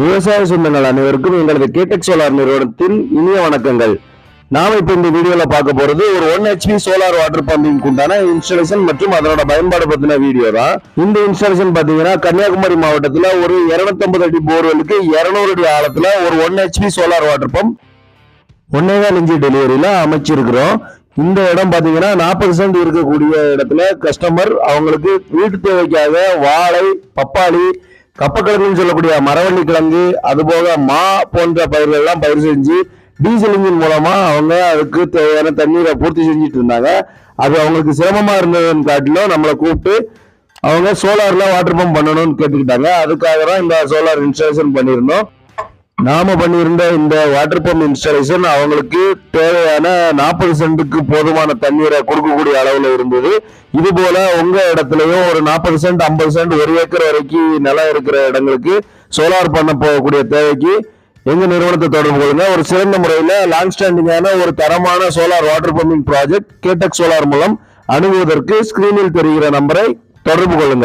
விவசாய சொந்தங்கள் அனைவருக்கும் எங்களது கேடெக் சோலார் நிறுவனத்தின் இனிய வணக்கங்கள். நாம இப்ப இந்த வீடியோல பார்க்க போறது ஒரு one HP solar water pumping உண்டான இன்ஸ்டாலேஷன் மற்றும் அதனோட பயன்பாடு பத்தின வீடியோ தான். இந்த இன்ஸ்டாலேஷன் பாத்தீங்கன்னா கன்னியாகுமரி மாவட்டத்துல ஒரு 250 அடி போர்வெலுக்கு 200 அடி ஆழத்துல ஒரு one HP solar water pump ஒன்னேகால் இன்ச்சு டெலிவரியில அமைச்சிருக்கிறோம். இந்த இடம் பாத்தீங்கன்னா நாற்பது சென்ட் இருக்கக்கூடிய இடத்துல கஸ்டமர் அவங்களுக்கு வீட்டு தேவைக்காக வாழை பப்பாளி கப்பக்கிழங்குன்னு சொல்லக்கூடிய மரவள்ளி கிழங்கு அதுபோக மா போன்ற பயிர்கள் எல்லாம் பயிர் செஞ்சு டீசல் இன்ஜின் மூலமா அவங்க அதுக்கு தேவையான தண்ணீரை பூர்த்தி செஞ்சுட்டு இருந்தாங்க. அது அவங்களுக்கு சிரமமா இருந்ததுன்னு காட்டிலும் நம்மளை கூப்பிட்டு அவங்க சோலார்ல வாட்டர் பம்ப் பண்ணணும்னு கேட்டுக்கிட்டாங்க. அதுக்காக தான் இந்த சோலார் இன்ஸ்டாலேஷன் பண்ணியிருந்தோம். நாம பண்ணியிருந்த இந்த வாட்டர் பம்ப் இன்ஸ்டாலேஷன் அவங்களுக்கு தேவையான நாற்பது சென்ட்டுக்கு போதுமான தண்ணீரை கொடுக்கக்கூடிய அளவில் இருந்தது. இது போல உங்க இடத்துலயும் ஒரு நாற்பது சென்ட் ஐம்பது சென்ட் ஒரு ஏக்கர் வரைக்கும் நிலம் இருக்கிற இடங்களுக்கு சோலார் பண்ண போகக்கூடிய தேவைக்கு எங்க நிறுவனத்தை தொடர்பு கொள்ளுங்க. ஒரு சிறந்த முறையில லாங் ஸ்டாண்டிங்கான ஒரு தரமான சோலார் வாட்டர் பம்பிங் ப்ராஜெக்ட் கேடெக் சோலார் மூலம் அணுகுவதற்கு ஸ்கிரீனில் தெரிகிற நம்பரை தொடர்பு கொள்ளுங்கள்